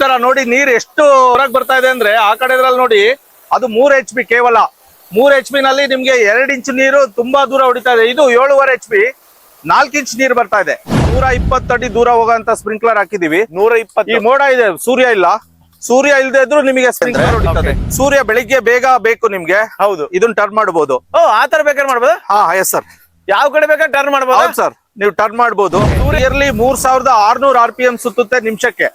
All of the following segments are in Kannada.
ತರ ನೋಡಿ ನೀರ್ ಎಷ್ಟು ಹೊರಗ್ ಬರ್ತಾ ಇದೆ ಅಂದ್ರೆ ಆ ಕಡೆದ್ರಲ್ಲಿ ನೋಡಿ ಅದು ಮೂರ್ ಎಚ್ ಪಿ ಕೇವಲ. ಮೂರ್ ಎಚ್ ಪಿ ನಲ್ಲಿ ನಿಮ್ಗೆ ಎರಡ್ ಇಂಚ್ ನೀರು ತುಂಬಾ ದೂರ ಹೊಡಿತಾ ಇದೆ. ಇದು ಏಳುವರೆ ಎಚ್ ಪಿ ನಾಲ್ಕು ಇಂಚ್ ನೀರ್ ಬರ್ತಾ ಇದೆ. ನೂರ ಇಪ್ಪತ್ತಡಿ ದೂರ ಹೋಗೋಂತ ಸ್ಪ್ರಿಂಕ್ಲರ್ ಹಾಕಿದೀವಿ. ನೂರ ಈ ಮೋಡ ಇದೆ. ಸೂರ್ಯ ಇಲ್ಲ. ಸೂರ್ಯ ಇಲ್ಲದೆ ಇದ್ರು ನಿಮಗೆ ಸ್ಪ್ರಿಂಕ್ಲರ್ ಹೊಡಿತದೆ. ಸೂರ್ಯ ಬೆಳಿಗ್ಗೆ ಬೇಗ ಬೇಕು ನಿಮ್ಗೆ. ಹೌದು. ಇದನ್ನ ಟರ್ನ್ ಮಾಡಬಹುದು ಓ ಆತರ ಬೇಕಾದ್ರೆ ಮಾಡಬಹುದು ಹಾ ಎಸ್ ಸರ್ ಯಾವ ಕಡೆ ಬೇಕಾದ್ರೆ ಟರ್ನ್ ಮಾಡಬಹುದು ಹೌದು ಸರ್ ನೀವು ಟರ್ನ್ ಮಾಡಬಹುದು ಇಯರ್ಲಿ ಮೂರ್ ಸಾವಿರದ ಆರ್ನೂರ್ ಆರ್ ಪಿ ಎಂ ಸುತ್ತುತ್ತೆ ನಿಮಿಷಕ್ಕೆ.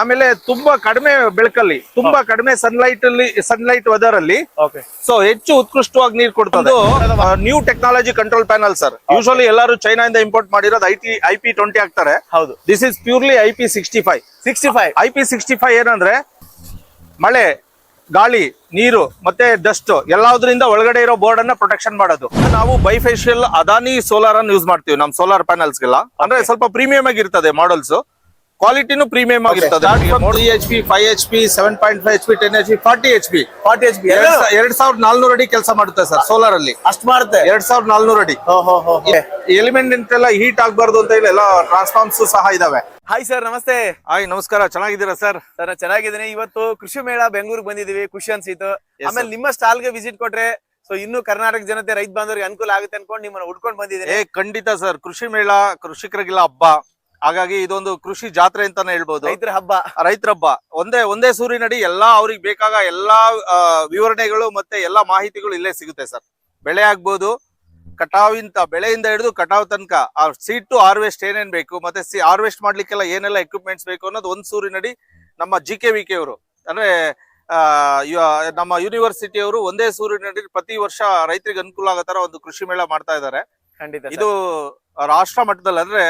ಆಮೇಲೆ ತುಂಬಾ ಕಡಿಮೆ ಬೆಳಕಲ್ಲಿ ತುಂಬಾ ಕಡಿಮೆ ಸನ್ಲೈಟ್ ಅಲ್ಲಿ ಸನ್ಲೈಟ್ ವೆದರ್ ಅಲ್ಲಿ. ಓಕೆ ಸೊ ಹೆಚ್ಚು ಉತ್ಕೃಷ್ಟವಾಗಿ ನೀರು ಕೊಡ್ತದೆ. New technology control panel sir usually ಎಲ್ಲರೂ ಚೈನಾದಿಂದ ಇಂಪೋರ್ಟ್ ಮಾಡಿರೋದು I T I P twenty ಆಗ್ತಾರೆ ಹೌದು. This is purely I P sixty five sixty five I P sixty five ಏನಂದ್ರೆ ಮಳೆ ಗಾಳಿ ನೀರು ಮತ್ತೆ ಡಸ್ಟ್ ಎಲ್ಲಾದ್ರಿಂದ ಒಳಗಡೆ ಇರೋ ಬೋರ್ಡ್ ಅನ್ನ ಪ್ರೊಟೆಕ್ಷನ್ ಮಾಡೋದು. ನಾವು ಬೈಫೇಶಿಯಲ್ ಅದಾನಿ ಸೋಲಾರ್ ಅನ್ನು ಯೂಸ್ ಮಾಡ್ತೀವಿ ನಮ್ ಸೋಲಾರ್ ಪ್ಯಾನಲ್ಸ್ ಗೆಲ್ಲ. ಅಂದ್ರೆ ಸ್ವಲ್ಪ ಪ್ರೀಮಿಯಂ ಆಗಿರ್ತದೆ ಮಾಡಲ್ಸ್ ಕ್ವಾಲಿಟಿನೂ ಪ್ರೀಮಿಯಂ ಆಗಿರ್ತದೆ. Three H P five H P seven point five H P ten H P forty H P forty H P ಎರಡ್ ಸಾವಿರದ ನಾಲ್ನೂರು ಅಡಿ ಕೆಲಸ ಮಾಡುತ್ತೆ ಸರ್ ಸೋಲಾರ್ ಅಲ್ಲಿ. ಅಷ್ಟು ಮಾಡುತ್ತೆ? ಎರಡ್ ಸಾವಿರದ ನಾಲ್ನೂರು ಅಡಿ. ಎಲಿಮೆಂಟ್ ಎಲ್ಲ ಹೀಟ್ ಆಗಬಾರ್ದು ಅಂತ ಹೇಳಿ ಎಲ್ಲ ಟ್ರಾನ್ಸ್ಫಾರ್ಮ್ಸ್ ಸಹ ಇದಾವೆ. ಹಾಯ್ ಸರ್ ನಮಸ್ತೆ. ಹಾಯ್ ನಮಸ್ಕಾರ. ಚೆನ್ನಾಗಿದ್ದೀರಾ ಸರ್? ಸರ್ ಚೆನ್ನಾಗಿದ್ದೀನಿ. ಇವತ್ತು ಕೃಷಿ ಮೇಳ ಬೆಂಗಳೂರಿಗೆ ಬಂದಿದೀವಿ ಖುಷಿ ಅನ್ಸಿತ್ತು. ಆಮೇಲೆ ನಿಮ್ಮ ಸ್ಟಾಲ್ಗೆ ವಿಸಿಟ್ ಕೊಟ್ರೆ ಸೊ ಇನ್ನು ಕರ್ನಾಟಕ ಜನತೆ ರೈತ ಬಾಂಧವರಿಗೆ ಅನುಕೂಲ ಆಗುತ್ತೆ ಅನ್ಕೊಂಡು ನಿಮ್ಮನ್ನ ಹುಡ್ಕೊಂಡು ಬಂದಿದ್ದೀನಿ. ಖಂಡಿತ ಸರ್. ಕೃಷಿ ಮೇಳ ಕೃಷಿಕರಿಗೆಲ್ಲ ಹಬ್ಬ. ಹಾಗಾಗಿ ಇದೊಂದು ಕೃಷಿ ಜಾತ್ರೆ ಅಂತಾನೆ ಹೇಳ್ಬೋದು. ರೈತರ ಹಬ್ಬ. ರೈತರ ಹಬ್ಬ. ಒಂದೇ ಒಂದೇ ಸೂರಿನಡಿ ಎಲ್ಲಾ ಅವ್ರಿಗೆ ಬೇಕಾಗ ಎಲ್ಲಾ ವಿವರಣೆಗಳು ಮತ್ತೆ ಎಲ್ಲಾ ಮಾಹಿತಿಗಳು ಇಲ್ಲೇ ಸಿಗುತ್ತೆ ಸರ್. ಬೆಳೆ ಆಗ್ಬೋದು ಕಟಾವಿಂತ ಬೆಳೆಯಿಂದ ಹಿಡಿದು ಕಟಾವ್ ತನಕ ಆ ಸೀಟ್ ಟು ಹಾರ್ವೆಸ್ಟ್ ಏನೇನ್ ಬೇಕು ಮತ್ತೆ ಸಿ ಹಾರ್ವೆಸ್ಟ್ ಮಾಡ್ಲಿಕ್ಕೆಲ್ಲ ಏನೆಲ್ಲ ಎಕ್ವಿಪ್ಮೆಂಟ್ಸ್ ಬೇಕು ಅನ್ನೋದು ಒಂದ್ ಸೂರಿನಡಿ ನಮ್ಮ ಜಿ ಕೆ ವಿ ಕೆ ಅವರು. ಅಂದ್ರೆ ನಮ್ಮ ಯೂನಿವರ್ಸಿಟಿ ಅವರು ಒಂದೇ ಸೂರಿನಡಿ ಪ್ರತಿ ವರ್ಷ ರೈತರಿಗೆ ಅನುಕೂಲ ಆಗೋ ತರ ಒಂದು ಕೃಷಿ ಮೇಳ ಮಾಡ್ತಾ ಇದ್ದಾರೆ. ಖಂಡಿತ ಇದು ರಾಷ್ಟ್ರ ಮಟ್ಟದಲ್ಲಿ ಅಂದ್ರೆ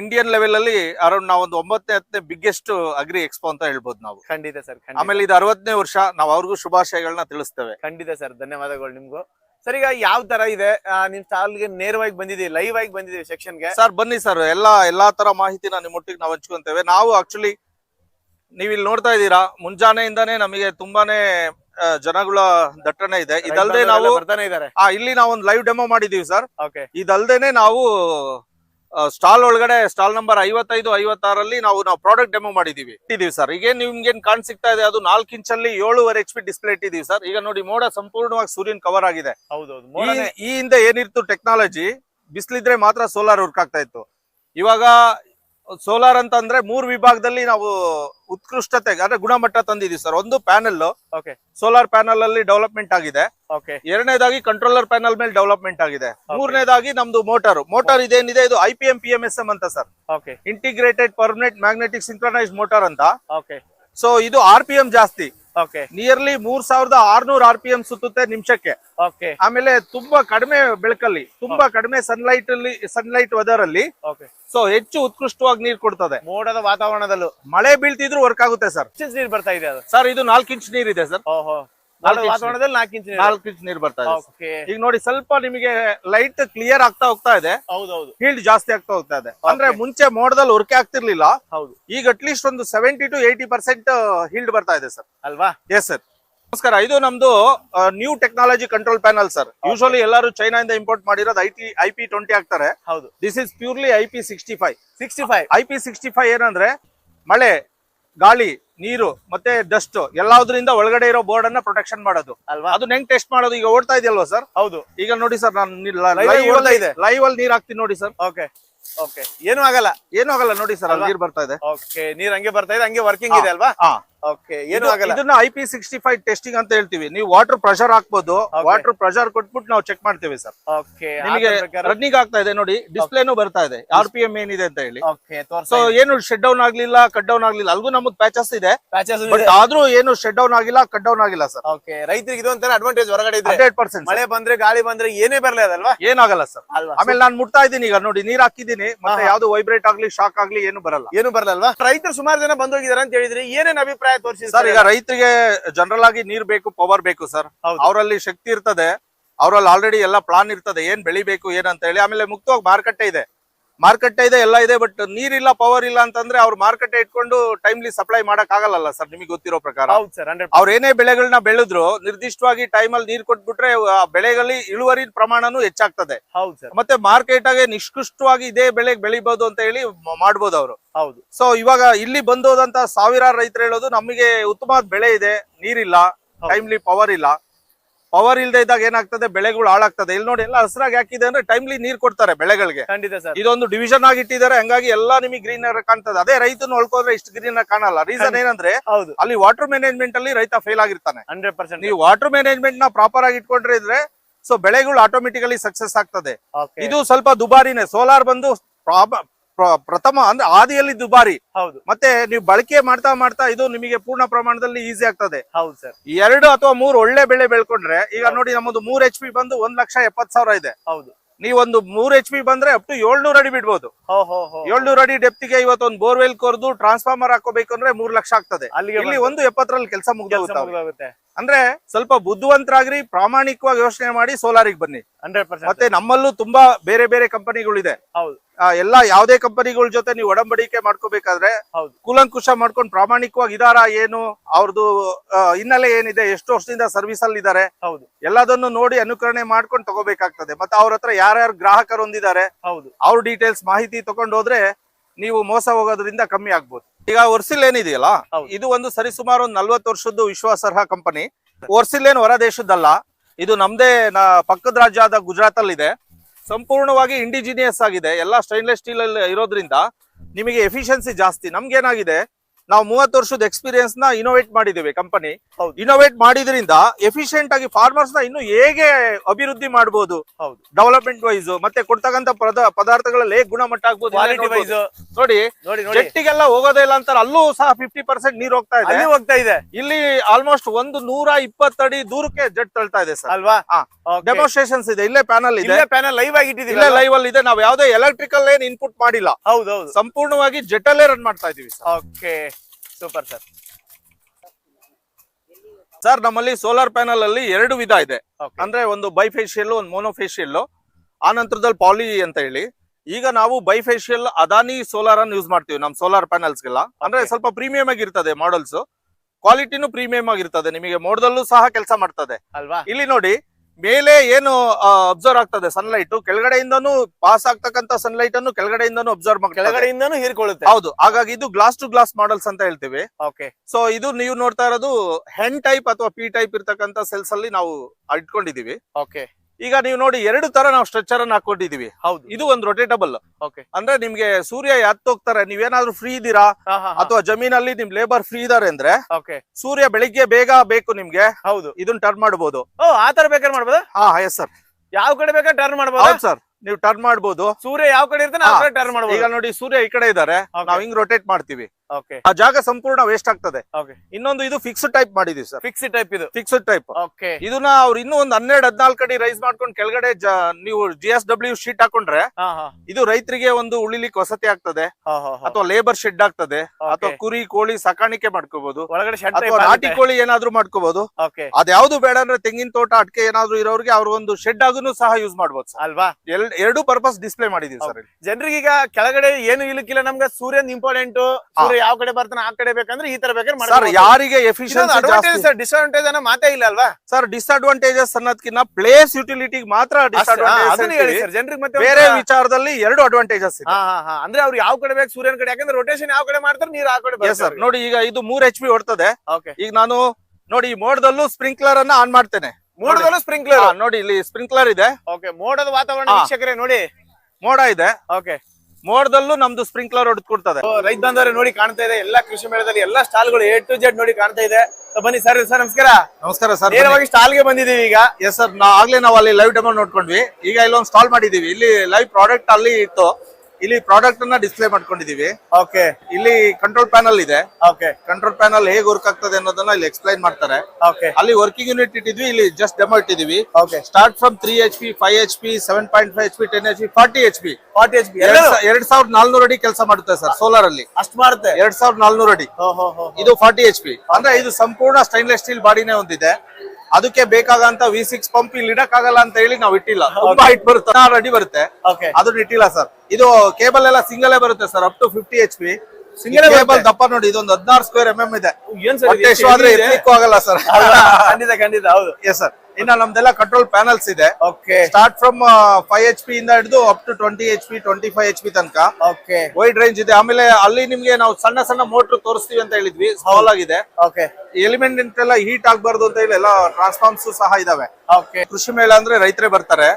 ಇಂಡಿಯನ್ ಲೆವೆಲ್ ಅಲ್ಲಿ ಅರೌಂಡ್ ನಾವು ಒಂದು ಒಂಬತ್ತನೇ ಹತ್ತನೇ ಬಿಗ್ಗೆಸ್ಟ್ ಅಗ್ರಿ ಎಕ್ಸ್ಪೋ ಅಂತ ಹೇಳ್ಬೋದು ನಾವು. ಖಂಡಿತ ಸರ್ ಆಮೇಲೆ ಇದು ಅರವತ್ತನೇ ವರ್ಷ ನಾವು ಅವ್ರಿಗೂ ಶುಭಾಶಯಗಳನ್ನ ತಿಳಿಸ್ತೇವೆ. ಖಂಡಿತ ಸರ್ ಧನ್ಯವಾದಗಳು ನಿಮ್ಗೂ. ಸರ್ ಈಗ ಯಾವ ತರ ಇದೆ? ನಿಮ್ ಸ್ಟಾಲ್ಗೆ ನೇರವಾಗಿ ಬಂದಿದ್ದೀವಿ ಲೈವ್ ಆಗಿ ಬಂದಿದ್ದೀವಿ ಸೆಕ್ಷನ್ಗೆ? ಸರ್ ಬನ್ನಿ ಸರ್ ಎಲ್ಲಾ ಎಲ್ಲಾ ತರ ಮಾಹಿತಿನ ನಿಮ್ಮೊಟ್ಟಿಗೆ ನಾವು ಹಂಚ್ಕೊಂತೇವೆ. ನಾವು ಆಕ್ಚುಲಿ ನೀವ್ ಇಲ್ಲಿ ನೋಡ್ತಾ ಇದ್ದೀರಾ ಮುಂಜಾನೆಯಿಂದಾನೇ ನಮಗೆ ತುಂಬಾನೇ ಜನಗಳ ದಟ್ಟಣೆ ಇದೆ. ಇದಲ್ದೆ ನಾವು ಇಲ್ಲಿ ನಾವು ಒಂದು ಲೈವ್ ಡೆಮೋ ಮಾಡಿದೀವಿ ಸರ್. ಓಕೆ ಇದಲ್ದೇನೆ ನಾವು ಸ್ಟಾಲ್ ಒಳಗಡೆ ಸ್ಟಾಲ್ ನಂಬರ್ ಐವತ್ತೈದು ಐವತ್ತಾರಲ್ಲಿ ನಾವು ನಾವು ಪ್ರಾಡಕ್ಟ್ ಡೆಮೋ ಮಾಡಿದೀವಿ. ಇಟ್ಟಿದೀವಿ ಸರ್ ಈಗ ನಿಮ್ಗೆ ಏನ್ ಕಾಣ್ ಸಿಗ್ತಾ ಇದೆ ಅದು ನಾಲ್ಕು ಇಂಚಲ್ಲಿ ಏಳುವರೆ ಎಚ್ ಪಿ ಡಿಸ್ಪ್ಲೇ ಇಟ್ಟಿದೀವಿ ಸರ್ ಈಗ ನೋಡಿ ಮೋಡ ಸಂಪೂರ್ಣವಾಗಿ ಸೂರ್ಯನ್ ಕವರ್ ಆಗಿದೆ. ಈ ಹಿಂದೆ ಏನಿತ್ತು ಟೆಕ್ನಾಲಜಿ ಬಿಸಿಲಿದ್ರೆ ಮಾತ್ರ ಸೋಲಾರ್ ವರ್ಕ್ ಆಗ್ತಾ ಇತ್ತು. ಇವಾಗ ಸೋಲಾರ್ ಅಂತ ಅಂದ್ರೆ ಮೂರ್ ವಿಭಾಗದಲ್ಲಿ ನಾವು ಉತ್ಕೃಷ್ಟತೆ ಅಂದ್ರೆ ಗುಣಮಟ್ಟ ತಂದಿದೀವಿ ಸರ್. ಒಂದು ಪ್ಯಾನೆಲ್ ಓಕೆ ಸೋಲಾರ್ ಪ್ಯಾನಲ್ ಅಲ್ಲಿ ಡೆವಲಪ್ಮೆಂಟ್ ಆಗಿದೆ. ಎರಡನೇದಾಗಿ ಕಂಟ್ರೋಲರ್ ಪ್ಯಾನಲ್ ಮೇಲೆ ಡೆವಲಪ್ಮೆಂಟ್ ಆಗಿದೆ. ಮೂರನೇದಾಗಿ ನಮ್ದು ಮೋಟಾರ್ ಮೋಟಾರ್ ಇದೇನಿದೆ? ಇದು I P M P M S M ಅಂತ sir. Okay integrated permanent magnetic synchronise motor ಅಂತ. ಓಕೆ ಸೊ ಇದು ಆರ್ ಪಿ ಎಂ ಜಾಸ್ತಿ. ನಿಯರ್ಲಿ ಮೂರ್ ಸಾವಿರದ ಆರ್ನೂರ್ ಆರ್ ಪಿ ಎಂ ಸುತ್ತುತ್ತೆ ನಿಮಿಷಕ್ಕೆ. ಆಮೇಲೆ ತುಂಬಾ ಕಡಿಮೆ ಬೆಳಕಲ್ಲಿ ತುಂಬಾ ಕಡಿಮೆ ಸನ್ಲೈಟ್ ಅಲ್ಲಿ ಸನ್ಲೈಟ್ ವೆದರ್ ಅಲ್ಲಿ ಓಕೆ ಸೊ ಹೆಚ್ಚು ಉತ್ಕೃಷ್ಟವಾಗಿ ನೀರ್ ಕೊಡ್ತದೆ. ಮೋಡದ ವಾತಾವರಣದಲ್ಲೂ. ಮಳೆ ಬೀಳ್ತಿದ್ರು ವರ್ಕ್ ಆಗುತ್ತೆ ಸರ್ ನೀರ್ ನೀರು ಬರ್ತಾ ಇದೆ ಸರ್ ಇದು ನಾಲ್ಕು ಇಂಚ್ ನೀರ್ ಇದೆ ಸರ್ ನಾಲ್ಕು ಇಂಚ್ ವಾತಾವರಣದಲ್ಲಿ ನಾಲ್ಕು ಇಂಚ್ ನಾಲ್ಕು ಇಂಚ್ ನೀರ್ ಬರ್ತಾ ಇದೆ. ಈಗ ನೋಡಿ ಸ್ವಲ್ಪ ನಿಮಗೆ ಲೈಟ್ ಕ್ಲಿಯರ್ ಆಗ್ತಾ ಹೋಗ್ತಾ ಇದೆ. ಹೌದೌದು. ಹೀಲ್ಡ್ ಜಾಸ್ತಿ ಆಗ್ತಾ ಹೋಗ್ತಾ ಇದೆ. ಅಂದ್ರೆ ಮುಂಚೆ ಮೋಡದಲ್ಲಿ ಉರ್ಕೆ ಆಗ್ತಿರ್ಲಿಲ್ಲ. ಹೌದು. ಈಗ ಅಟ್ಲೀಸ್ಟ್ ಒಂದು seventy to eighty percent yield ಬರ್ತಾ ಇದೆ ಸರ್ ಅಲ್ವಾ? ಎಸ್ ಸರ್ ನಮಸ್ಕಾರ ಇದು ನಮ್ದು new technology control panel sir usually ಎಲ್ಲರೂ ಚೈನಾದಿಂದ ಇಂಪೋರ್ಟ್ ಮಾಡಿರೋದು I T I P twenty ಆಗ್ತಾರೆ. ಹೌದು. This is purely I P sixty five sixty five I P sixty five ಏನಂದ್ರೆ ಮಳೆ ಗಾಳಿ ನೀರು ಮತ್ತೆ ಡಸ್ಟ್ ಎಲ್ಲಾದ್ರಿಂದ ಒಳಗಡೆ ಇರೋ ಬೋರ್ಡ್ ಅನ್ನ ಪ್ರೊಟೆಕ್ಷನ್ ಮಾಡೋದು. ಅಲ್ವಾ? ಅದು ಹೆಂಗ್ ಟೆಸ್ಟ್ ಮಾಡೋದು? ಈಗ ಓಡ್ತಾ ಇದೆಯಲ್ವಾ ಸರ್ ಹೌದು. ಈಗ ನೋಡಿ ಸರ್ ನಾನು ಇದೆ. ಲೈವ್ ಅಲ್ಲಿ ನೀರ್ ಹಾಕ್ತೀನಿ ನೋಡಿ ಸರ್ ಓಕೆ ಓಕೆ ಏನು ಆಗಲ್ಲ. ಏನು ಆಗಲ್ಲ ನೋಡಿ ಸರ್ ಅಲ್ಲಿ ನೀರ್ ಬರ್ತಾ ಇದೆ. ಓಕೆ ನೀರ್ ಹಂಗೆ ಬರ್ತಾ ಇದೆ ಹಂಗೆ ವರ್ಕಿಂಗ್ ಇದೆ ಅಲ್ವಾ? ಓಕೆ ಏನು ಆಗಲ್ಲ. ಇದನ್ನ I P sixty five testing ಅಂತ ಹೇಳ್ತೀವಿ. ನೀವು ವಾಟರ್ ಪ್ರೆಷರ್ ಹಾಕ್ಬೋದು. ವಾಟರ್ ಪ್ರೆಷರ್ ಕೊಟ್ಬಿಟ್ಟು ನಾವು ಚೆಕ್ ಮಾಡ್ತೀವಿ ಸರ್ ಓಕೆ ನಿಮಗೆ ರನ್ನಿಂಗ್ ಆಗ್ತಾ ಇದೆ ನೋಡಿ. ಡಿಸ್ಪ್ಲೇನು ಬರ್ತಾ ಇದೆ. ಆರ್ ಪಿ ಎಂ ಏನಿದೆ ಅಂತ ಹೇಳಿ. ಸೊ ಏನು ಶೆಡ್ ಡೌನ್ ಆಗ್ಲಿಲ್ಲ ಕಟ್ ಡೌನ್ ಆಗ್ಲಿಲ್ಲ ಅಲ್ಗೂ ನಮಗ್ ಪ್ಯಾಚಸ್ ಇದೆ. ಬಟ್ ಆದ್ರೂ ಏನು ಶೆಡ್ ಡೌನ್ ಆಗಿಲ್ಲ ಕಟ್ ಡೌನ್ ಆಗಿಲ್ಲ ಸರ್ ಓಕೆ ರೈತರಿಗೆ ಇದು ಒಂಥರ ಅಡ್ವಾಂಟೇಜ್ ಹೊರಗಡೆ ಇದ್ರೆ. ಹಂಡ್ರೆಡ್ ಪರ್ಸೆಂಟ್ ಮಳೆ ಬಂದ್ರೆ ಗಾಳಿ ಬಂದ್ರೆ ಏನೇ ಬರಲಿ ಅದಲ್ವಾ ಏನಾಗಲ್ಲ ಸರ್ ಅಲ್ವಾ ಆಮೇಲೆ ನಾನು ಮುಟ್ತಾ ಇದ್ದೀನಿ ಈಗ ನೋಡಿ ನೀರ್ ಹಾಕಿದೀನಿ ಮತ್ತೆ. ಯಾವ್ದು ವೈಬ್ರೇಟ್ ಆಗ್ಲಿ ಶಾಕ್ ಆಗ್ಲಿ ಏನು ಬರಲ್ಲ. ಏನು ಬರಲ್ಲ ರೈತರು ಸುಮಾರು ಜನ ಬಂದೋಗಿದಾರೆ ಅಂತ ಹೇಳಿದ್ರಿ ಏನೇನ್ ಅಭಿಪ್ರಾಯ ತೋರಿಸಿ ಸರ್ ಈಗ ರೈತರಿಗೆ ಜನರಲ್ ಆಗಿ ನೀರ್ ಬೇಕು ಪವರ್ ಬೇಕು ಸರ್. ಅವರಲ್ಲಿ ಶಕ್ತಿ ಇರ್ತದೆ. ಅವರಲ್ಲಿ ಆಲ್ರೆಡಿ ಎಲ್ಲ ಪ್ಲಾನ್ ಇರ್ತದೆ. ಏನ್ ಬೆಳಿಬೇಕು ಏನಂತ ಹೇಳಿ. ಆಮೇಲೆ ಮುಕ್ತವಾಗಿ ಮಾರುಕಟ್ಟೆ ಇದೆ. ಮಾರುಕಟ್ಟೆ ಇದೆ ಎಲ್ಲ ಇದೆ ಬಟ್ ನೀರಿಲ್ಲ ಪವರ್ ಇಲ್ಲ ಅಂತಂದ್ರೆ ಅವ್ರು ಮಾರ್ಕೆಟ್ ಇಟ್ಕೊಂಡು ಟೈಮ್ಲಿ ಸಪ್ಲೈ ಮಾಡಕ್ ಆಗಲ್ಲ ಸರ್ ನಿಮಗೆ ಗೊತ್ತಿರೋ ಪ್ರಕಾರ? ಹೌದು ಸರ್ ಹಂಡ್ರೆಡ್ ಅವ್ರ ಏನೇ ಬೆಳೆಗಳನ್ನ ಬೆಳೆದ್ರು ನಿರ್ದಿಷ್ಟವಾಗಿ ಟೈಮಲ್ಲಿ ನೀರ್ ಕೊಟ್ಬಿಟ್ರೆ ಆ ಬೆಳೆಗಳಲ್ಲಿ ಇಳುವರಿ ಪ್ರಮಾಣನೂ ಹೆಚ್ಚಾಗ್ತದೆ. ಹೌದು ಸರ್. ಮತ್ತೆ ಮಾರ್ಕೆಟ್ ಆಗಿ ನಿಷ್ಕೃಷ್ಟವಾಗಿ ಇದೇ ಬೆಳೆ ಬೆಳಿಬಹುದು ಅಂತ ಹೇಳಿ ಮಾಡ್ಬೋದು ಅವರು. ಹೌದು. ಸೊ ಇವಾಗ ಇಲ್ಲಿ ಬಂದೋದಂತ ಸಾವಿರಾರು ರೈತರು ಹೇಳೋದು ನಮಗೆ ಉತ್ತಮವಾದ ಬೆಳೆ ಇದೆ ನೀರಿಲ್ಲ ಟೈಮ್ಲಿ ಪವರ್ ಇಲ್ಲ. ಪವರ್ ಇಲ್ದೇ ಇದ್ದಾಗ ಏನಾಗ್ತದೆ? ಬೆಳೆಗಳು ಹಾಳಾಗ್ತದೆ. ಇಲ್ಲಿ ನೋಡಿ ಎಲ್ಲ ಹಸಿರಾಗಿ ಹಾಕಿದೆ ಅಂದ್ರೆ ಟೈಮ್ಲಿ ನೀರ್ ಕೊಡ್ತಾರೆ ಬೆಳೆಗಳಿಗೆ. ಖಂಡಿತ ಸರ್. ಇದೊಂದು ಡಿವಿಷನ್ ಆಗಿ ಇಟ್ಟಿದ್ದಾರೆ ಹಂಗಾಗಿ ಎಲ್ಲ ನಿಮಗೆ ಗ್ರೀನ್ ಕಾಣ್ತದೆ. ಅದೇ ರೈತನ ಹೊಳ್ಕೋದ್ರೆ ಇಷ್ಟು ಗ್ರೀನ್ ಕಾಣಲ್ಲ. ರೀಸನ್ ಏನಂದ್ರೆ ಹೌದು. ಅಲ್ಲಿ ವಾಟರ್ ಮ್ಯಾನೇಜ್ಮೆಂಟ್ ಅಲ್ಲಿ ರೈತ ಫೇಲ್ ಆಗಿರ್ತಾನೆ. Hundred percent. ನೀವು ವಾಟರ್ ಮ್ಯಾನೇಜ್ಮೆಂಟ್ನ ಪ್ರಾಪರ್ ಆಗಿ ಇಟ್ಕೊಂಡ್ರೆ ಇದ್ರೆ ಸೊ ಬೆಳೆಗಳು ಆಟೋಮೆಟಿಕಲಿ ಸಕ್ಸಸ್ ಆಗ್ತದೆ. ಇದು ಸ್ವಲ್ಪ ದುಬಾರಿನೇ. ಸೋಲಾರ್ ಬಂದು ಪ್ರಥಮ ಅಂದ್ರೆ ಆದಿಯಲ್ಲಿ ದುಬಾರಿ. ಹೌದು. ಮತ್ತೆ ನೀವು ಬಳಕೆ ಮಾಡ್ತಾ ಮಾಡ್ತಾ ಇದು ನಿಮಗೆ ಪೂರ್ಣ ಪ್ರಮಾಣದಲ್ಲಿ ಈಸಿ ಆಗ್ತದೆ. ಹೌದು ಸರ್. ಎರಡು ಅಥವಾ ಮೂರು ಒಳ್ಳೆ ಬೆಳೆ ಬೆಳ್ಕೊಂಡ್ರೆ ಈಗ ನೋಡಿ ನಮ್ಮದು ಮೂರ್ ಎಚ್ ಪಿ ಬಂದು ಒಂದ್ ಲಕ್ಷ ಎಪ್ಪತ್ ಸಾವಿರ ಇದೆ. ಹೌದು. ನೀವೊಂದು ಮೂರ್ ಎಚ್ ಪಿ ಬಂದ್ರೆ ಅಪ್ ಟು ಏಳ್ನೂರ್ ಅಡಿ ಬಿಡ್ಬೋದು. ಏಳ್ನೂರ ಅಡಿ ಡೆಪ್ತಿಗೆ ಇವತ್ತೊಂದು ಬೋರ್ವೆಲ್ ಕೊರ್ದು ಟ್ರಾನ್ಸ್ಫಾರ್ಮರ್ ಹಾಕೋಬೇಕು ಅಂದ್ರೆ ಮೂರ್ ಲಕ್ಷ ಆಗ್ತದೆ. ಅಲ್ಲಿ ಇಲ್ಲಿ ಒಂದು ಎಪ್ಪತ್ತರಲ್ಲಿ ಕೆಲಸ ಮುಗಿದೋಗುತ್ತೆ. ಅಂದ್ರೆ ಸ್ವಲ್ಪ ಬುದ್ಧಿವಂತರಾಗ್ರಿ ಪ್ರಾಮಾಣಿಕವಾಗಿ ಯೋಚನೆ ಮಾಡಿ ಸೋಲಾರಿಗೆ ಬನ್ನಿ. Hundred percent. ಮತ್ತೆ ನಮ್ಮಲ್ಲೂ ತುಂಬಾ ಬೇರೆ ಬೇರೆ ಕಂಪನಿಗಳಿದೆ. ಹೌದು. ಎಲ್ಲಾ ಯಾವ್ದೇ ಕಂಪನಿಗಳ ಜೊತೆ ನೀವು ಒಡಂಬಡಿಕೆ ಮಾಡ್ಕೋಬೇಕಾದ್ರೆ ಕೂಲಂಕುಷ ಮಾಡ್ಕೊಂಡು ಪ್ರಾಮಾಣಿಕವಾಗಿ ಇದಾರ ಏನು? ಅವ್ರದ್ದು ಹಿನ್ನೆಲೆ ಏನಿದೆ? ಎಷ್ಟು ವರ್ಷದಿಂದ ಸರ್ವಿಸ್ ಅಲ್ಲಿ ಇದಾರೆ? ಹೌದು. ಎಲ್ಲದನ್ನು ನೋಡಿ ಅನುಕರಣೆ ಮಾಡ್ಕೊಂಡು ತಗೋಬೇಕಾಗ್ತದೆ. ಮತ್ತೆ ಅವ್ರ ಹತ್ರ ಯಾರ್ಯಾರು ಗ್ರಾಹಕರು ಹೊಂದಿದ್ದಾರೆ ಹೌದು. ಅವ್ರ ಡೀಟೇಲ್ಸ್ ಮಾಹಿತಿ ತಗೊಂಡು ಹೋದ್ರೆ ನೀವು ಮೋಸ ಹೋಗೋದ್ರಿಂದ ಕಮ್ಮಿ ಆಗ್ಬೋದು. ಈಗ ವರ್ಸಿಲ್ ಏನಿದೆಯಲ್ಲ. ಇದು ಒಂದು ಸರಿಸುಮಾರು ಒಂದು ನಲ್ವತ್ತು ವರ್ಷದ್ದು ವಿಶ್ವಾಸಾರ್ಹ ಕಂಪನಿ. ವರ್ಸಿಲ್ ಏನ್ ಹೊರ ದೇಶದ್ದಲ್ಲ ಇದು ನಮ್ದೇ ನ- ಪಕ್ಕದ ರಾಜ್ಯ ಆದ ಗುಜರಾತ್ ಅಲ್ಲಿ ಇದೆ ಸಂಪೂರ್ಣವಾಗಿ ಇಂಡಿಜಿನಿಯಸ್ ಆಗಿದೆ. ಎಲ್ಲಾ ಸ್ಟೈನ್ಲೆಸ್ ಸ್ಟೀಲ್ ಅಲ್ಲಿ ಇರೋದ್ರಿಂದ ನಿಮಗೆ ಎಫಿಷಿಯನ್ಸಿ ಜಾಸ್ತಿ. ನಮ್ಗೇನಾಗಿದೆ? ನಾವು ಮೂವತ್ತು ವರ್ಷದ ಎಕ್ಸ್ಪೀರಿಯನ್ಸ್ನ ಇನೋವೇಟ್ ಮಾಡಿದ್ದೇವೆ ಕಂಪನಿ. ಇನೋವೇಟ್ ಮಾಡಿದ್ರಿಂದ ಎಫಿಷಿಯಂಟ್ ಆಗಿ ಫಾರ್ಮರ್ಸ್ನ ಇನ್ನು ಹೇಗೆ ಅಭಿವೃದ್ಧಿ ಮಾಡಬಹುದು ಹೌದು. ಡೆವಲಪ್ಮೆಂಟ್ ವೈಸ್ ಮತ್ತೆ ಕೊಡ್ತಕ್ಕಂತ ಪದ ಪದಾರ್ಥಗಳಲ್ಲಿ ಹೇಗೆ ಗುಣಮಟ್ಟ ಆಗ್ಬೋದು ಕ್ವಾಲಿಟಿ ವೈಸ್ ನೋಡಿ ಜಟ್ಟಿಗೆಲ್ಲ ಹೋಗೋದೇ ಇಲ್ಲ ಅಂತಾರೆ ಅಲ್ಲೂ ಸಹ ಫಿಫ್ಟಿ ಪರ್ಸೆಂಟ್ ನೀರು ಹೋಗ್ತಾ ಇದೆ. ಹೋಗ್ತಾ ಇದೆ. ಇಲ್ಲಿ ಆಲ್ಮೋಸ್ಟ್ ಒಂದು ನೂರ ಇಪ್ಪತ್ತಡಿ ದೂರಕ್ಕೆ ಜಟ್ ತಳ್ತಾ ಇದೆ ಸರ್. ಅಲ್ವಾ. ಡೆಮೋಸ್ಟ್ರೇಷನ್ಸ್ ಇದೆ ಇಲ್ಲೇ ಪ್ಯಾನಲ್ ಇದೆ. ಇಲ್ಲೇ ಪ್ಯಾನಲ್ ಲೈವ್ ಆಗಿ ಇಲ್ಲೇ ಇಟ್ಟಿದ್ದೀವಿ ಲೈವ್ ಅಲ್ಲಿ ಇದೆ ನಾವು ಯಾವ್ದೇ ಎಲೆಕ್ಟ್ರಿಕಲ್ ಏನ್ ಇನ್ಪುಟ್ ಮಾಡಿಲ್ಲ. ಹೌದೌದು ಸಂಪೂರ್ಣವಾಗಿ ಜೆಟ್ ಅಲ್ಲೇ ರನ್ ಮಾಡ್ತಾ ಇದೀವಿ sir. Okay super sir. Sir ನಮ್ಮಲ್ಲಿ ಸೋಲಾರ್ ಪ್ಯಾನಲ್ ಅಲ್ಲಿ ಎರಡು ವಿಧ ಇದೆ. ಅಂದ್ರೆ ಒಂದು ಬೈಫೇಶಿಯಲ್ ಒಂದು ಮೋನೋಫೇಶಿಯಲ್ ಆ ನಂತರದಲ್ಲಿ ಪಾಲಿ ಅಂತ ಹೇಳಿ. ಈಗ ನಾವು ಬೈಫೇಶಿಯಲ್ ಅದಾನಿ ಸೋಲಾರ್ ಅನ್ನು ಯೂಸ್ ಮಾಡ್ತೀವಿ ನಮ್ಮ ಸೋಲಾರ್ ಪ್ಯಾನಲ್ಸ್ ಗೆಲ್ಲ. ಅಂದ್ರೆ ಸ್ವಲ್ಪ ಪ್ರೀಮಿಯಂ ಆಗಿರ್ತದೆ ಮಾಡಲ್ಸ್ ಕ್ವಾಲಿಟಿನೂ ಪ್ರೀಮಿಯಂ ಆಗಿರ್ತದೆ. ನಿಮಗೆ ಮೋಡದಲ್ಲೂ ಸಹ ಕೆಲಸ ಮಾಡ್ತದೆ. ಅಲ್ವಾ? ಇಲ್ಲಿ ನೋಡಿ ಮೇಲೆ ಏನು ಅಬ್ಸರ್ವ್ ಆಗ್ತದೆ ಸನ್ಲೈಟ್ ಕೆಳಗಡೆಯಿಂದನು ಪಾಸ್ ಆಗ್ತಕ್ಕಂತ ಸನ್ಲೈಟ್ ಅನ್ನು ಕೆಳಗಡೆಯಿಂದನು ಅಬ್ಸರ್ವ್ ಮಾಡ್ತಾರೆ ಕೆಳಗಡೆಯಿಂದನೂ ಹೀರ್ಕೊಳ್ಳುತ್ತೆ. ಹೌದು ಹಾಗಾಗಿ ಇದು ಗ್ಲಾಸ್ ಟು ಗ್ಲಾಸ್ ಮಾಡಲ್ಸ್ ಅಂತ ಹೇಳ್ತೀವಿ. ಓಕೆ ಸೊ ಇದು ನೀವು ನೋಡ್ತಾ ಇರೋದು ಹೆನ್ ಟೈಪ್ ಅಥವಾ ಪಿ ಟೈಪ್ ಇರ್ತಕ್ಕಂತ ಸೆಲ್ಸ್ ಅಲ್ಲಿ ನಾವು ಇಟ್ಕೊಂಡಿದೀವಿ ಓಕೆ ಈಗ ನೀವು ನೋಡಿ ಎರಡು ತರ ನಾವು ಸ್ಟ್ರೆಚರ್ ಅನ್ನ ಹಾಕೊಂಡಿದೀವಿ ಹೌದು. ಇದು ಒಂದು ರೊಟೇಟಬಲ್ ಓಕೆ ಅಂದ್ರೆ ನಿಮ್ಗೆ ಸೂರ್ಯ ಹೋಗ್ತಾರೆ ನೀವೇನಾದ್ರೂ ಫ್ರೀ ಇದ್ದೀರಾ? ಅಥವಾ ಜಮೀನಲ್ಲಿ ನಿಮ್ ಲೇಬರ್ ಫ್ರೀ ಇದಾರೆ ಅಂದ್ರೆ ಓಕೆ ಸೂರ್ಯ ಬೆಳಿಗ್ಗೆ ಬೇಗ ಬೇಕು ನಿಮ್ಗೆ ಹೌದು. ಇದನ್ನ ಟರ್ನ್ ಮಾಡಬಹುದು ಓ ಆ ತರ ಬೇಕಾದ್ರೆ ಮಾಡಬಹುದು ಹಾ ಎಸ್ ಸರ್ ಯಾವ ಕಡೆ ಬೇಕಾದ್ರೆ ಟರ್ನ್ ಮಾಡಬಹುದು ಹೌದು ಸರ್ ನೀವು ಟರ್ನ್ ಮಾಡಬಹುದು ಸೂರ್ಯ ಯಾವ ಕಡೆ ಇರ್ತಾನೆ ಆ ಹಾ. ಕಡೆ ಟರ್ನ್ ಮಾಡಬಹುದು ಈಗ ನೋಡಿ ಸೂರ್ಯ ಈ ಕಡೆ ಇದಾರೆ. ನಾವ್ ಹಿಂಗ್ ರೊಟೇಟ್ ಮಾಡ್ತೀವಿ. ಓಕೆ ಆ ಜಾಗ ಸಂಪೂರ್ಣ ವೇಸ್ಟ್ ಆಗ್ತದೆ. ಓಕೆ ಇನ್ನೊಂದು ಇದು ಫಿಕ್ಸ್ ಟೈಪ್ ಮಾಡಿದೀವಿ ಸರ್ ಫಿಕ್ಸ್ ಟೈಪ್ ಇದು. ಫಿಕ್ಸ್ಡ್ ಟೈಪ್ ಓಕೆ ಇದನ್ನ ಅವ್ರು ಇನ್ನೂ ಒಂದ್ ಹನ್ನೆರಡು ಹದಿನಾಲ್ಕು ಅಡಿ ರೈಸ್ ಮಾಡ್ಕೊಂಡು ಕೆಳಗಡೆ ನೀವು ಜಿ ಎಸ್ ಡಬ್ಲ್ಯೂ ಶೀಟ್ ಹಾಕೊಂಡ್ರೆ ಇದು ರೈತರಿಗೆ ಒಂದು ಉಳಿಲಿಕ್ಕೆ ವಸತಿ ಆಗ್ತದೆ. ಅಥವಾ ಲೇಬರ್ ಶೆಡ್ ಆಗ್ತದೆ. ಅಥವಾ ಕುರಿ ಕೋಳಿ ಸಾಕಾಣಿಕೆ ಮಾಡ್ಕೋಬಹುದು ಒಳಗಡೆ ನಾಟಿ ಕೋಳಿ ಏನಾದ್ರೂ ಮಾಡ್ಕೋಬಹುದು ಅದ್ಯಾವ್ದು ಬೇಡ ಅಂದ್ರೆ ತೆಂಗಿನ ತೋಟ ಅಡಿಕೆ ಏನಾದ್ರು ಇರೋರಿಗೆ ಅವ್ರ ಒಂದು ಶೆಡ್ ಆಗೂ ಸಹ ಯೂಸ್ ಮಾಡ್ಬೋದು ಅಲ್ವಾ? ಎರಡು ಪರ್ಪಸ್ ಡಿಸ್ಪ್ಲೇ ಮಾಡಿದೀವಿ ಸರ್ ಜನರಿಗೆ ಈಗ ಕೆಳಗಡೆ ಏನು ಇಲ್ಲಕ್ಕಿಲ್ಲ ನಮ್ಗೆ ಸೂರ್ಯನ್ ಇಂಪಾರ್ಟೆಂಟ್ ಸೂರ್ಯ ಯಾವ ಕಡೆ ಬರ್ತಾನೆ ಆ ಕಡೆ ಬೇಕಂದ್ರೆ ಈ ತರ ಬೇಕಾದ್ರೆ ಸರ್ ಯಾರಿಗೆ ಎಫಿಷಿಯನ್ಸಿ ಅಡ್ವಾಂಟೇಜ್ ಸರ್ ಡಿಸ್ಅಡ್ವಾಂಟೇಜ್ ಅನ್ನೋ ಮಾತೇ ಇಲ್ಲ ಅಲ್ವಾ? ಸರ್ ಡಿಸ್ಅಡ್ವಾಂಟೇಜಸ್ ಅನ್ನೋದಕ್ಕಿಂತ ಪ್ಲೇಸ್ ಯುಟಿಲಿಟಿ ಮಾತ್ರ ಜನರಿಗೆ ಮತ್ತೆ ಬೇರೆ ವಿಚಾರದಲ್ಲಿ ಎರಡು ಅಡ್ವಾಂಟೇಜಸ್ ಇದೆ. ಹಾ ಹಾ ಹಾ. ಅಂದ್ರೆ ಅವ್ರು ಯಾವ ಕಡೆ ಬೇಕು ಸೂರ್ಯನ ಕಡೆ ಯಾಕಂದ್ರೆ ರೊಟೇಷನ್ ಯಾವ ಕಡೆ ಮಾಡ್ತಾರೆ ನೀರು ಆ ಕಡೆ ಸರ್ ನೋಡಿ ಈಗ ಇದು ಮೂರ್ ಎಚ್ ಪಿ ಹೊಡ್ತದೆ. ಓಕೆ ಈಗ ನಾನು ನೋಡಿ ಈ ಮೋಡದಲ್ಲೂ ಸ್ಪ್ರಿಂಕ್ಲರ್ ಅನ್ನ ಆನ್ ಮಾಡ್ತೇನೆ. ಮೂಡದಲ್ಲೂ ಸ್ಪ್ರಿಂಕ್ಲರ್ ನೋಡಿ ಇಲ್ಲಿ ಸ್ಪ್ರಿಂಕ್ಲರ್ ಇದೆ. ಓಕೆ ಮೋಡದ ವಾತಾವರಣ. ವೀಕ್ಷಕರೇ ನೋಡಿ. ಮೋಡ ಇದೆ. ಓಕೆ ಮೋಡದಲ್ಲೂ ನಮ್ದು ಸ್ಪ್ರಿಂಕ್ಲರ್ ಹೊಡೆದು ಕೊಡ್ತದೆ. ರೈತ ಬಂದವರು ನೋಡಿ ಕಾಣ್ತಾ ಇದೆ. ಎಲ್ಲಾ ಕೃಷಿ ಮೇಳದಲ್ಲಿ ಎಲ್ಲಾ ಸ್ಟಾಲ್ಗಳು ಎ ಟು ಜೆಡ್ ನೋಡಿ ಕಾಣ್ತಾ ಇದೆ. ಬನ್ನಿ ಸರ್ ಸರ್ ನಮಸ್ಕಾರ. ನಮಸ್ಕಾರ ಸರ್ ನೇರವಾಗಿ ಸ್ಟಾಲ್ಗೆ ಬಂದಿದೀವಿ ಈಗ. ಎಸ್ ಸರ್ ನಾವು ಆಗ್ಲೇ ನಾವು ಅಲ್ಲಿ ಲೈವ್ ಡೆಮೋ ನೋಡ್ಕೊಂಡ್ವಿ. ಈಗ ಇಲ್ಲೊಂದು ಸ್ಟಾಲ್ ಮಾಡಿದೀವಿ ಇಲ್ಲಿ ಲೈವ್ ಪ್ರಾಡಕ್ಟ್ ಅಲ್ಲಿ ಇತ್ತು. ಇಲ್ಲಿ ಪ್ರಾಡಕ್ಟ್ ಅನ್ನ ಡಿಸ್ಪ್ಲೇ ಮಾಡ್ಕೊಂಡಿದೀವಿ. ಓಕೆ ಇಲ್ಲಿ ಕಂಟ್ರೋಲ್ ಪ್ಯಾನಲ್ ಇದೆ. ಓಕೆ ಕಂಟ್ರೋಲ್ ಪ್ಯಾನಲ್ ಹೇಗೆ ವರ್ಕ್ ಆಗ್ತದೆ ಅನ್ನೋದನ್ನ ಇಲ್ಲಿ ಎಕ್ಸ್ಪ್ಲೈನ್ ಮಾಡ್ತಾರೆ. ಓಕೆ ಅಲ್ಲಿ ವರ್ಕಿಂಗ್ ಯೂನಿಟ್ ಇಟ್ಟಿದ್ವಿ ಇಲ್ಲಿ just demo ಇಟ್ಟಿದೀವಿ. Okay start from three H P five H P seven point five H P ten H P forty H P forty H P ಎರಡ್ ಸಾವಿರದ ನಾಲ್ನೂರು ಅಡಿ ಕೆಲಸ ಮಾಡುತ್ತೆ ಸರ್ ಸೋಲಾರ್ ಅಲ್ಲಿ. ಅಷ್ಟು ಮಾಡುತ್ತೆ? ಎರಡ್ ಸಾವಿರದ ನಾಲ್ನೂರು ಅಡಿ. ಇದು ಫಾರ್ಟಿ ಎಚ್ ಪಿ ಅಂದ್ರೆ ಇದು ಸಂಪೂರ್ಣ ಸ್ಟೈನ್ಲೆಸ್ ಸ್ಟೀಲ್ ಬಾಡಿನೇ ಹೊಂದಿದೆ. ಅದಕ್ಕೆ ಬೇಕಾದಂತ ವಿ ಸಿಕ್ಸ್ ಪಂಪ್ ಇಲ್ಲಿ ಇಡಕ್ಕಾಗಲ್ಲ ಅಂತ ಹೇಳಿ ನಾವು ಇಟ್ಟಿಲ್ಲ. ತುಂಬಾ ಹೈಟ್ ಬರುತ್ತೆ. ರೆಡಿ ಬರುತ್ತೆ. ಅದನ್ನ ಇಟ್ಟಿಲ್ಲ ಸರ್ ಇದು ಕೇಬಲ್ ಎಲ್ಲ ಸಿಂಗಲೇ ಬರುತ್ತೆ sir up to fifty H P single cable? ದಪ್ಪ ನೋಡಿ ಇದೊಂದು ಹದಿನಾರು ಸ್ಕ್ವೇರ್ ಎಂ ಎಂ ಇದೆ. ಏನ್ ಸರ್ ಆಗಲ್ಲ ಸರ್ ಖಂಡಿತ ಖಂಡಿತ ಹೌದು. ಎಸ್ ಸರ್ ಇನ್ನ ನಮ್ದೆಲ್ಲ ಕಂಟ್ರೋಲ್ ಪ್ಯಾನಲ್ಸ್ ಇದೆ. Okay start from five H P ಇಂದ ಹಿಡಿದು up to twenty H P twenty five H P ತನಕ. ಓಕೆ ವೈಡ್ ರೇಂಜ್ ಇದೆ. ಆಮೇಲೆ ಅಲ್ಲಿ ನಿಮ್ಗೆ ನಾವು ಸಣ್ಣ ಸಣ್ಣ ಮೋಟರ್ ತೋರಿಸ್ತೀವಿ ಅಂತ ಹೇಳಿದ್ವಿ. ಸ್ಮಾಲ್ ಆಗಿದೆ. ಓಕೆ ಎಲಿಮೆಂಟ್ ಎಲ್ಲ ಹೀಟ್ ಆಗ್ಬಾರ್ದು ಅಂತ ಹೇಳಿ ಎಲ್ಲ ಟ್ರಾನ್ಸ್ಫಾರ್ಮ್ಸ್ ಸಹ ಇದಾವೆ. ಕೃಷಿ ಮೇಳ ಅಂದ್ರೆ ರೈತರೇ ಬರ್ತಾರೆ.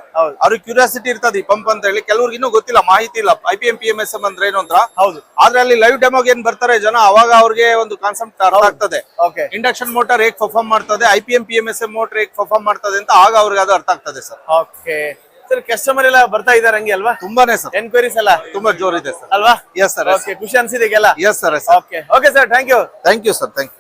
ಅವ್ರಿಗೆ ಕ್ಯೂರಿಯಾಸಿಟಿ ಇರ್ತದೆ ಈ ಪಂಪ್ ಅಂತ ಹೇಳಿ. ಕೆಲವ್ರಿಗೆ ಇನ್ನೂ ಗೊತ್ತಿಲ್ಲ ಮಾಹಿತಿ ಇಲ್ಲ. I P M P M S M ಅಂದ್ರೆ ಏನು ಅಂತ. ಹೌದು. ಆದ್ರೆ ಅಲ್ಲಿ ಲೈವ್ ಡೆಮೋಗೆ ಏನ್ ಬರ್ತಾರೆ ಜನ? ಅವಾಗ ಅವ್ರಿಗೆ ಒಂದು ಕಾನ್ಸೆಪ್ಟ್ ಅರ್ಥ ಆಗ್ತದೆ. ಓಕೆ. ಇಂಡಕ್ಷನ್ ಮೋಟರ್ ಹೇಗೆ ಪರ್ಫಾರ್ಮ್ ಮಾಡ್ತದೆ? I P M P M S M motor ಹೇಗ್ ಪರ್ಫಾರ್ಮ್ ಮಾಡ್ತದೆ ಅಂತ ಆಗ ಅವ್ರಿಗೆ ಅದು ಅರ್ಥ ಆಗ್ತದೆ ಸರ್. ಓಕೆ. ಸರ್ ಕಸ್ಟಮರ್ ಎಲ್ಲ ಬರ್ತಾ ಇದಾರೆ ಹಂಗೆ ಅಲ್ವಾ? ತುಂಬಾನೇ ಸರ್. ಎನ್ಕ್ವೈರೀಸ್ ಎಲ್ಲ? ತುಂಬಾ ಜೋರಿದೆ ಸರ್. ಅಲ್ವಾ? ಎಸ್ ಸರ್ ಓಕೆ ಖುಷಿ ಅನ್ಸಿದೆ ಈಗೆಲ್ಲ. Yes sir okay okay sir thank you thank you sir thank you